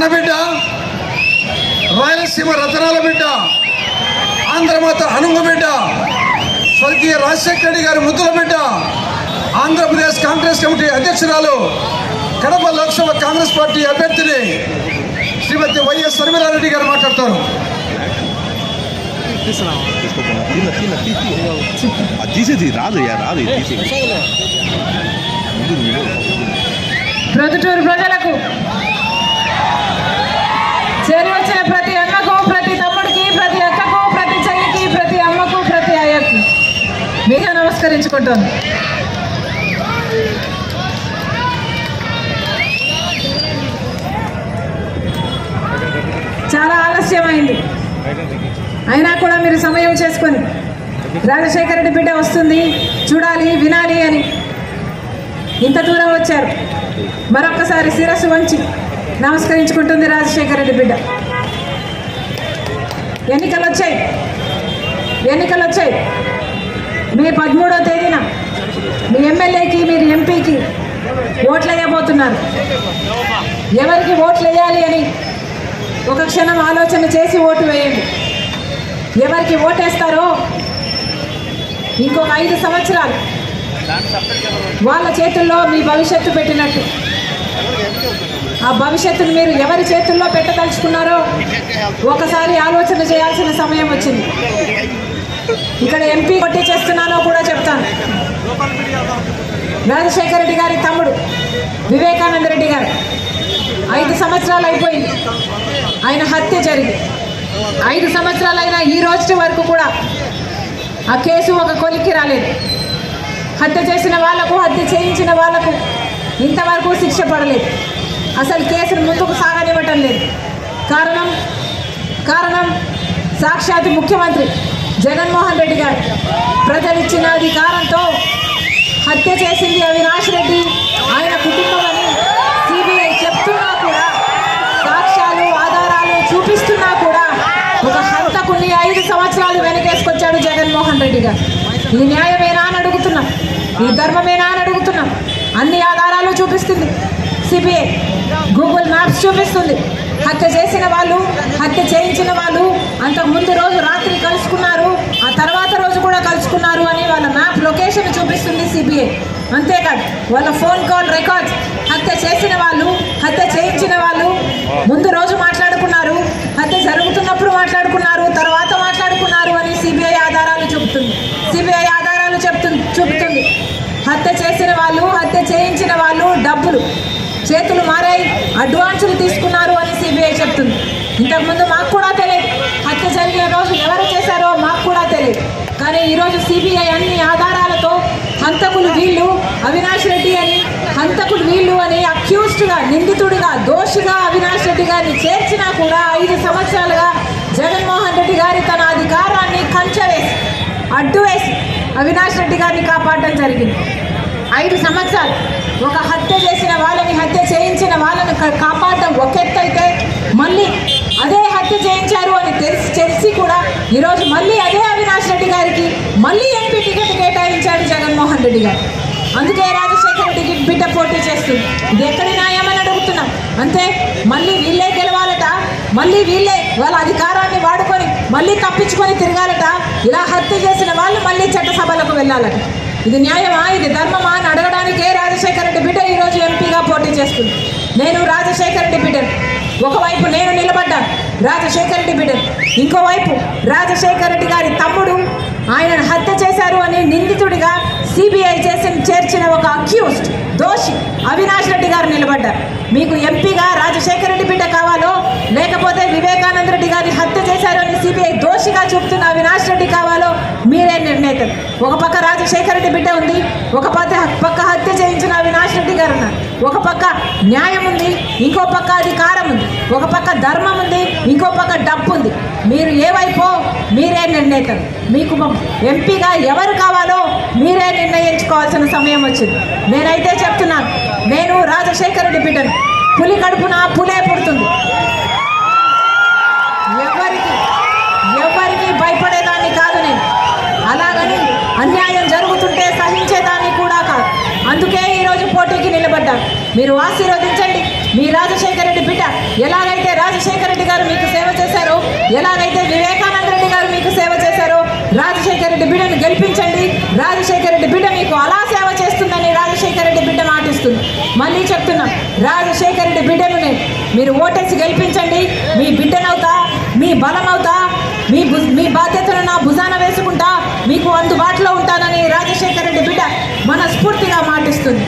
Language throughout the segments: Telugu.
కన్నబిడ్డ రాయలసీమ రతనాల బిడ్డ ఆంధ్రమాత హనుమ బిడ్డ స్వర్గీయ రాజశేఖర రెడ్డి గారి ముద్దుల బిడ్డ ఆంధ్రప్రదేశ్ కాంగ్రెస్ కమిటీ అధ్యక్షురాలు కడప లోక్సభ కాంగ్రెస్ పార్టీ అభ్యర్థిని శ్రీమతి వైఎస్ శర్మిలారెడ్డి గారు మాట్లాడతారు. తీసి తీసేది రాదు రాదు ప్రజలకు ప్రతి అన్నకు ప్రతి తమ్ముడికి ప్రతి అక్కకు ప్రతి చెల్లికి ప్రతి అమ్మకు ప్రతి అయ్యకు. మీద నమస్కరించుకుంటాను. చాలా ఆలస్యమైంది. అయినా కూడా మీరు సమయం చేసుకొని రాజశేఖర రెడ్డి బిడ్డ వస్తుంది చూడాలి వినాలి అని ఇంత దూరం వచ్చారు. మరొక్కసారి శిరస్సు వంచి నమస్కరించుకుంటుంది రాజశేఖర రెడ్డి బిడ్డ. ఎన్నికలు వచ్చాయి ఎన్నికలు వచ్చాయి మే పదమూడో తేదీన మీ ఎమ్మెల్యేకి మీరు ఎంపీకి ఓట్లు వేయబోతున్నారు ఎవరికి ఓట్లు వేయాలి అని ఒక క్షణం ఆలోచన చేసి ఓటు వేయండి. ఎవరికి ఓటేస్తారో ఇంకొక ఐదు సంవత్సరాలు వాళ్ళ చేతుల్లో మీ భవిష్యత్తు పెట్టినట్టు. ఆ భవిష్యత్తును మీరు ఎవరి చేతుల్లో పెట్టదలుచుకున్నారో ఒకసారి ఆలోచన చేయాల్సిన సమయం వచ్చింది. ఇక్కడ ఎంపీ కొట్టి చేస్తున్నానో కూడా చెప్తాను. రాజశేఖర రెడ్డి గారి తమ్ముడు వివేకానంద రెడ్డి గారు. ఐదు సంవత్సరాలు అయిపోయింది. ఆయన హత్య జరిగి ఐదు సంవత్సరాలైనా ఈ రోజు వరకు కూడా ఆ కేసు ఒక కొలిక్కి రాలేదు. హత్య చేసిన వాళ్ళకు హత్య చేయించిన వాళ్ళకు ఇంతవరకు శిక్ష పడలేదు. అసలు కేసును ముందుకు సాగనివ్వటం లేదు. కారణం కారణం సాక్షాత్ ముఖ్యమంత్రి జగన్మోహన్ రెడ్డి గారు. ప్రజలిచ్చిన అధికారంతో హత్య చేసింది అవినాష్ రెడ్డి. ఆయన కుటుంబం అని సిబిఐ చెప్తున్నా కూడా సాక్ష్యాలు ఆధారాలు చూపిస్తున్నా కూడా ఒక హంతకుని ఐదు సంవత్సరాలు వెనకేసుకొచ్చాడు జగన్మోహన్ రెడ్డి గారు. ఈ న్యాయమేనా అని అడుగుతున్నాం. ఈ ధర్మమేనా అని అడుగుతున్నాం. అన్ని ఆధారాలు చూపిస్తుంది. సిబిఐ గూగుల్ మ్యాప్స్ చూపిస్తుంది. హత్య చేసిన వాళ్ళు హత్య చేయించిన వాళ్ళు అంతకు ముందు రోజు రాత్రి కలుసుకున్నారు ఆ తర్వాత రోజు కూడా కలుసుకున్నారు అని వాళ్ళ మ్యాప్ లొకేషన్ చూపిస్తుంది సిబిఐ. అంతేకాదు వాళ్ళ ఫోన్ కాల్ రికార్డ్స్ హత్య చేసిన వాళ్ళు హత్య చేయించిన వాళ్ళు ముందు రోజు మాట్లాడుకున్నారు హత్య జరుగుతున్నప్పుడు మాట్లాడుకున్నారు తర్వాత మాట్లాడుకున్నారు అని సిబిఐ ఆధారాలు చెబుతుంది సిబిఐ ఆధారాలు చెప్తుంది చూపుతుంది హత్య చేసిన వాళ్ళు హత్య చేయించిన వాళ్ళు డబ్బులు చేతులు మారాయి అడ్వాన్సులు తీసుకున్నారు అని సిబిఐ చెప్తుంది. ఇంతకుముందు మాకు కూడా తెలియదు. హత్య జరిగిన రోజు ఎవరు చేశారో మాకు కూడా తెలియదు. కానీ ఈరోజు సిబిఐ అన్ని ఆధారాలతో హంతకులు వీళ్ళు అవినాష్ రెడ్డి అని హంతకులు వీళ్ళు అని అక్యూస్డ్గా నిందితుడిగా దోషిగా అవినాష్ రెడ్డి గారిని చేర్చినా కూడా ఐదు సంవత్సరాలుగా జగన్మోహన్ రెడ్డి గారి తన అధికారాన్ని కంచవేసి అడ్డు వేసి అవినాష్ రెడ్డి గారిని కాపాడడం జరిగింది. ఐదు సంవత్సరాలు. ఒక హత్య చేసిన వాళ్ళని హత్య చేయించిన వాళ్ళని కాపాడడం ఒక అయితే మళ్ళీ అదే హత్య చేయించారు అని తెలిసి తెలిసి కూడా ఈరోజు మళ్ళీ అదే అవినాష్ రెడ్డి గారికి మళ్ళీ ఎంపీ టికెట్ కేటాయించాడు జగన్మోహన్ రెడ్డి గారు. అందుకే రాజశేఖర టికెట్ బిడ్డ పోటీ చేస్తుంది. ఇది ఎక్కడ న్యాయమని అడుగుతున్నాం. అంతే మళ్ళీ వీళ్ళే గెలవాలట మళ్ళీ వీళ్ళే వాళ్ళ అధికారాన్ని వాడుకొని మళ్ళీ తప్పించుకొని తిరగాలట. ఇలా హత్య చేసిన వాళ్ళు మళ్ళీ చట్టసభలకు వెళ్ళాలట. ఇది న్యాయమా? ఇది ధర్మమా అని అడగడానికే రాజశేఖర రెడ్డి బిడ్డ ఈరోజు ఎంపీగా పోటీ చేస్తుంది? నేను రాజశేఖర రెడ్డి బిడ్డ ఒకవైపు నేను నిలబడ్డా రాజశేఖర రెడ్డి బిడ్డ ఇంకోవైపు రాజశేఖర రెడ్డి గారి తమ్ముడు ఆయనను హత్య చేశారు అని నిందితుడిగా సిబిఐ చేసిన చేర్చిన ఒక అక్యూస్డ్ దోషి అవినాష్ రెడ్డి గారు నిలబడ్డారు. మీకు ఎంపీగా రాజశేఖర రెడ్డి బిడ్డ కావాలో లేకపోతే వివేకానంద రెడ్డి గారిని హత్య చేశారు అని సిబిఐ దోషిగా చూపుతున్న అవినాష్ రెడ్డి కావాలి ఒక పక్క రాజశేఖర రెడ్డి బిడ్డ ఉంది ఒక పక్క పక్క హత్య చేయించిన అవినాష్ రెడ్డి గారు ఉన్నారు. ఒక పక్క న్యాయం ఉంది ఇంకో పక్క అధికారం ఉంది. ఒక పక్క ధర్మం ఉంది ఇంకో పక్క డబ్బు ఉంది. మీరు ఏవైపో మీరే నిర్ణయితం మీకు ఎంపీగా ఎవరు కావాలో మీరే నిర్ణయించుకోవాల్సిన సమయం వచ్చింది. నేనైతే చెప్తున్నాను నేను రాజశేఖర రెడ్డి బిడ్డను. పులి కడుపున పులే పుడుతుంది ఎవరికి ఎవరికి భయపడేదాన్ని కాదు నేను అలాగని అన్యాయం జరుగుతుంటే సహించేదాన్ని కూడా కాదు అందుకే ఈరోజు పోటీకి నిలబడ్డాను మీరు ఆశీర్వదించండి. మీ రాజశేఖర రెడ్డి బిడ్డ ఎలాగైతే రాజశేఖర రెడ్డి గారు మీకు సేవ చేశారో ఎలాగైతే వివేకానంద రెడ్డి గారు మీకు సేవ చేశారో రాజశేఖర రెడ్డి బిడ్డను గెలిపించండి. రాజశేఖర రెడ్డి బిడ్డ మీకు అలా సేవ చేస్తుందని రాజశేఖర రెడ్డి బిడ్డ మాటిస్తుంది. మళ్ళీ చెప్తున్నా రాజశేఖర రెడ్డి బిడ్డను మీరు ఓటేసి గెలిపించండి. మీ బిడ్డనవుతా మీ బలమవుతా మీ మీ బాధ్యతను నా భుజాన వేసి మీకు అందుబాటులో ఉంటానని రాజశేఖర రెడ్డి బిడ్డ మనస్ఫూర్తిగా మాటిస్తుంది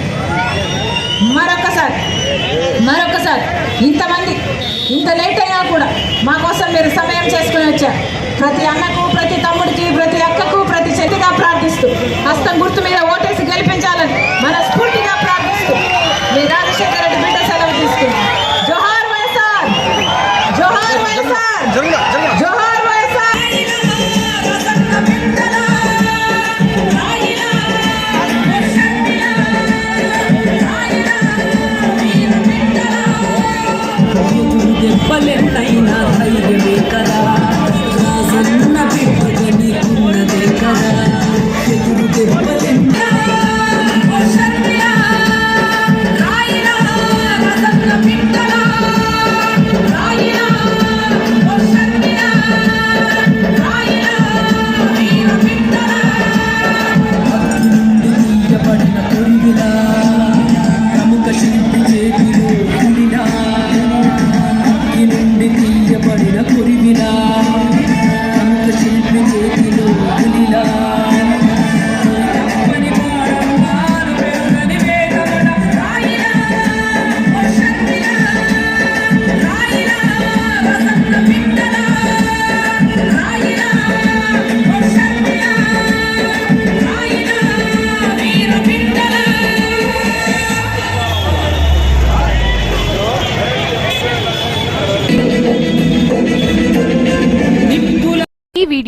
మరొకసారి మరొకసారి ఇంతమంది ఇంత లేట్ అయినా కూడా మా కోసం మీరు సమయం చేసుకుని వచ్చారు. ప్రతి అన్నకు ప్రతి తమ్ముడికి ప్రతి